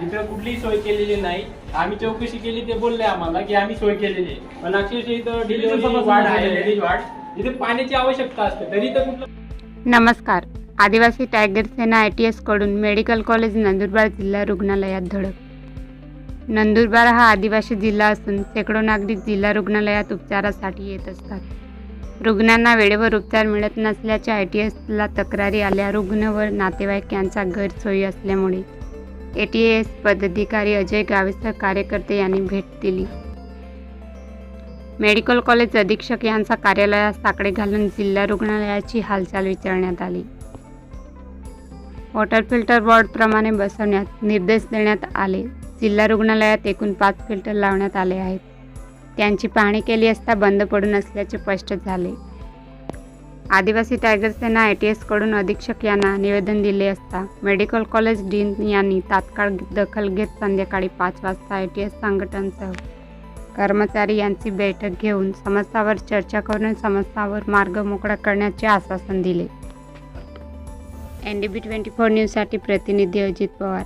कुठलीही सोय केलेली नाही. आम्ही चौकशी केली ते बोलले आम्हाला की आम्ही सोय केलेली आहे. पण अक्षरशः इथं डिलिव्हरी वाढ आहे. लेडीज वाढ. इथे पाण्याची आवश्यकता असते. तरी तर कुठलं नमस्कार. Adivasi Tiger Sena I T एसकडून medical college Nandurbar जिल्हा रुग्णालयात धडक. नंदुरबार हा आदिवासी जिल्हा असून शेकडो नागरिक जिल्हा रुग्णालयात उपचारासाठी येत असतात. रुग्णांना वेळेवर उपचार मिळत नसल्याच्या आय टी एसला तक्रारी आल्या रुग्ण व नातेवाईक यांचा गैरसोयी असल्यामुळे. ए टी एस पदाधिकारी अजय गावेसर कार्यकर्ते यांनी भेट दिली. मेडिकल कॉलेज अधीक्षक यांचा कार्यालयात साकडे घालून जिल्हा रुग्णालयाची हालचाल विचारण्यात आली. वॉटर फिल्टर वॉर्डप्रमाणे बसवण्यात निर्देश देण्यात आले. जिल्हा रुग्णालयात एकूण पाच फिल्टर लावण्यात आले आहेत. त्यांची पाहणी केली असता बंद पडून असल्याचे स्पष्ट झाले. Adivasi Tiger Sena I T एसकडून अधीक्षक यांना निवेदन दिले असता मेडिकल कॉलेज डीन यांनी तात्काळ दखल घेत संध्याकाळी पाच वाजता आय टी एस संघटनसह कर्मचारी यांची बैठक घेऊन समस्यावर चर्चा करून समस्यावर मार्ग मोकळा करण्याचे आश्वासन दिले. N D B twenty four न्यूजसाठी प्रतिनिधी अजित पवार.